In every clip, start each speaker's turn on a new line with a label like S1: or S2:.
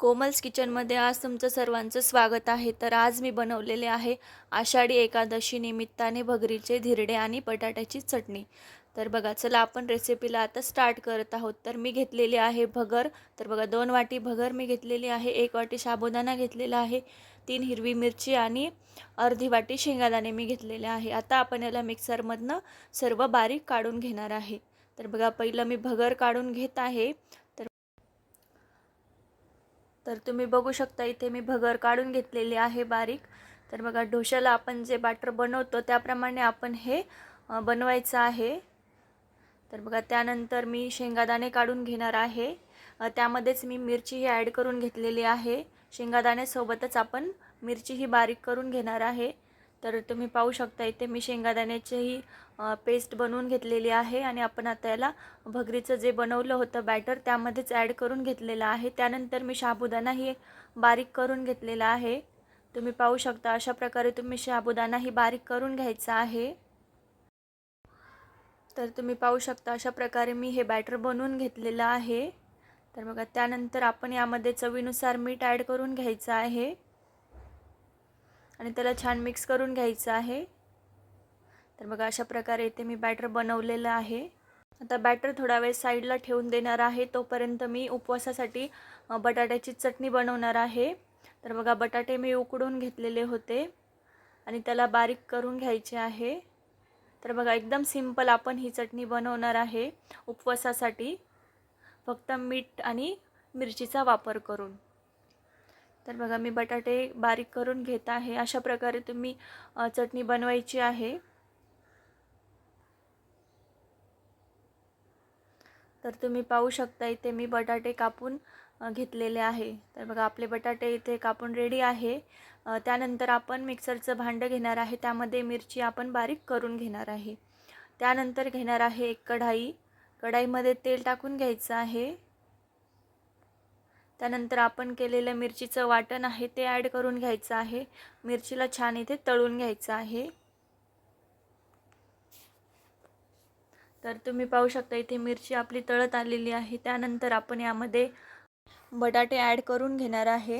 S1: कोमल्स किचनमध्ये आज तुमचं सर्वांचं स्वागत आहे. तर आज मी बनवलेले आहे आषाढी एकादशी निमित्ताने भगरीचे धिरडे आणि बटाट्याची चटणी. तर बघा चला आपण रेसिपीला आता स्टार्ट करत आहोत. तर मी घेतलेली आहे भगर. तर बघा दोन वाटी भगर मी घेतलेली आहे. एक वाटी साबुदाणा घेतलेला आहे. तीन हिरवी मिरची आणि अर्धी वाटी शेंगादाणे मी घेतलेले आहे. आता आपण याला मिक्सरमधनं सर्व बारीक काढून घेणार आहे. तर बघा पहिलं मी भगर काढून घेत आहे. तर तुम्ही बघू शकता इथे मी भगर काढून घेतलेली आहे बारीक. तर बघा ढोशाला आपण जे बॅटर बनवतो त्याप्रमाणे आपण हे बनवायचं आहे. तर बघा त्यानंतर मी शेंगादाणे काढून घेणार आहे. त्यामध्येच मी मिरचीही ॲड करून घेतलेली आहे. शेंगादाण्यासोबतच आपण मिरचीही बारीक करून घेणार आहे. तर तुम्ही पाहू शकता इथे मी शेंगादाण्याचीही पेस्ट बनवून घेतलेली आहे आणि आपण आता याला भगरीचं जे बनवलं होतं बॅटर त्यामध्येच ॲड करून घेतलेलं आहे. त्यानंतर मी साबुदाणाही बारीक करून घेतलेला आहे. तुम्ही पाहू शकता अशा प्रकारे तुम्ही साबुदाणाही बारीक करून घ्यायचा आहे. तर तुम्ही पाहू शकता अशा प्रकारे मी हे बॅटर बनवून घेतलेलं आहे. तर बघा त्यानंतर आपण यामध्ये चवीनुसार मीठ ॲड करून घ्यायचं आहे. आणि त्याला छान मिक्स करून घ्यायचं आहे. तर बघा अशा प्रकारे इथे मी बॅटर बनवलेलं आहे. आता बॅटर थोडा वेळ साईडला ठेवून देणार आहे. तोपर्यंत मी उपवासासाठी बटाट्याची चटणी बनवणार आहे. तर बघा बटाटे मी उकडून घेतलेले होते आणि त्याला बारीक करून घ्यायचे आहे. तर बघा एकदम सिंपल आपण ही चटणी बनवणार आहे उपवासासाठी. फक्त मीठ आणि मिरचीचा वापर करून. तर बघा मी बटाटे बारीक करून घेत आहे. अशा प्रकारे तुम्ही चटणी बनवायची आहे. तर तुम्ही पाहू शकता इथे मी बटाटे कापून घेतलेले आहे. तर बघा आपले बटाटे इथे कापून रेडी आहे. त्यानंतर आपण मिक्सरचं भांडं घेणार आहे. त्यामध्ये मिरची आपण बारीक करून घेणार आहे. त्यानंतर घेणार आहे एक कढाई. कढाईमध्ये तेल टाकून घ्यायचं आहे. त्यानंतर आपण केलेलं मिरचीचं वाटण आहे ते ॲड करून घ्यायचं आहे. मिरचीला छान इथे तळून घ्यायचं आहे. तर तुम्ही पाहू शकता इथे मिरची आपली तळत आलेली आहे. त्यानंतर आपण यामध्ये बटाटे ॲड करून घेणार आहे.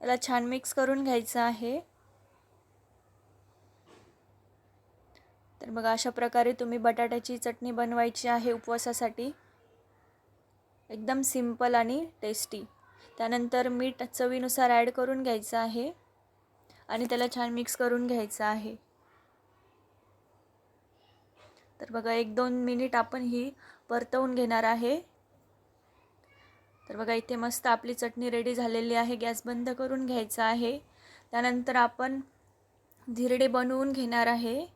S1: याला छान मिक्स करून घ्यायचं आहे. तर बघा अशा प्रकारे तुम्ही बटाट्याची चटणी बनवायची आहे उपवासासाठी. एकदम सिंपल आणि टेस्टी. त्यानंतर मीठ चवीनुसार ॲड करून घ्यायचं आहे आणि त्याला छान मिक्स करून घ्यायचं आहे. तर बघा एक दोन मिनिट आपण ही परतवून घेणार आहे. तर बघा इथे मस्त आपली चटणी रेडी झालेली आहे. गॅस बंद करून घ्यायचा आहे. त्यानंतर आपण धिरडे बनवून घेणार आहे.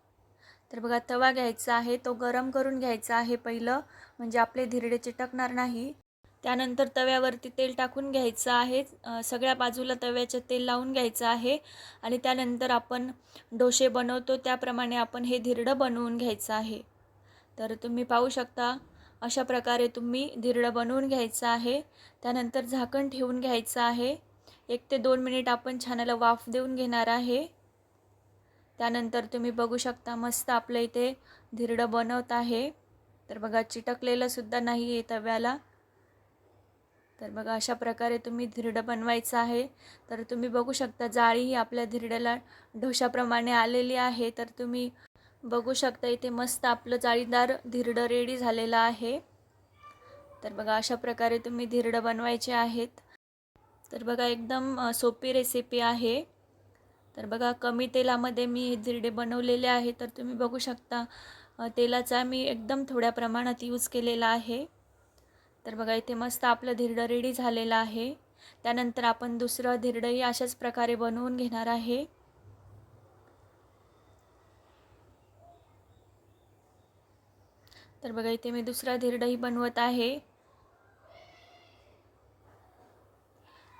S1: तर बघा तवा घ्यायचा आहे तो गरम करून घ्यायचा आहे पहिलं म्हणजे आपले धिरडे चिटकणार नाही. त्यानंतर तव्यावरती तेल टाकून घ्यायचं आहे सगळ्या बाजूला तव्याचं तेल लावून घ्यायचं आहे आणि त्यानंतर आपण डोसे बनवतो त्याप्रमाणे आपण हे धिरडं बनवून घ्यायचं आहे. तर तुम्ही पाहू शकता अशा प्रकारे तुम्ही धिरडं बनवून घ्यायचं आहे. त्यानंतर झाकण ठेवून घ्यायचं आहे. एक ते दोन मिनिट आपण छानाला वाफ देऊन घेणार आहे. त्यानंतर तुम्ही बघू शकता मस्त आपलं इथे धिरडं बनवत आहे. तर बघा चिटकलेलं सुद्धा नाही आहे तव्याला. तर बघा अशा प्रकारे तुम्ही धिरडं बनवायचं आहे. तर तुम्ही बघू शकता जाळी ही आपल्या धिरड्याला ढोशाप्रमाणे आलेली आहे. तर तुम्ही बघू शकता इथे मस्त आपलं जाळीदार धिरडं रेडी झालेलं आहे. तर बघा अशा प्रकारे तुम्ही धिरडं बनवायचे आहेत. तर बघा एकदम सोपी रेसिपी आहे. तर बघा कमी तेलामध्ये मी हे बनवलेले आहे तर तुम्ही बघू शकता तेलाचा मी एकदम थोड्या प्रमाणात यूज केलेला आहे. तर बघा इथे मस्त आपलं धिरडं रेडी झालेलं आहे. त्यानंतर आपण दुसरं धिरडंही अशाच प्रकारे बनवून घेणार आहे. तर बघा इथे मी दुसरा धिरडंही बनवत आहे.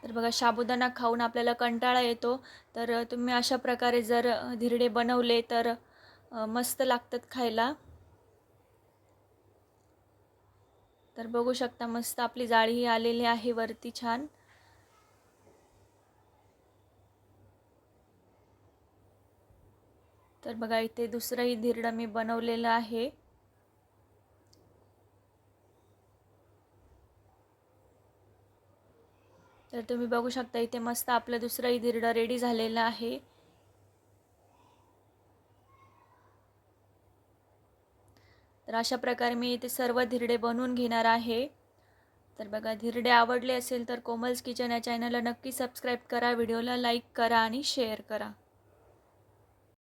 S1: तर बघा साबुदाणा खाऊन आपल्याला कंटाळा येतो. तर तुम्ही अशा प्रकारे जर धिरडे बनवले तर मस्त लागतात खायला. तर बघू शकता मस्त आपली जाळीही आलेली आहे वरती छान. तर बघा इथे दुसरंही धिरडं मी बनवलेलं आहे. तर तुम्ही बघू शकता इथे मस्त आपलं दुसरंही धिरडं रेडी झालेलं आहे. तर अशा प्रकारे मी इथे सर्व धिरडे बनवून घेणार आहे. तर बघा धिरडे आवडले असेल तर कोमल्स किचन या चॅनलला नक्की सबस्क्राईब करा व्हिडिओला लाईक करा आणि शेअर करा.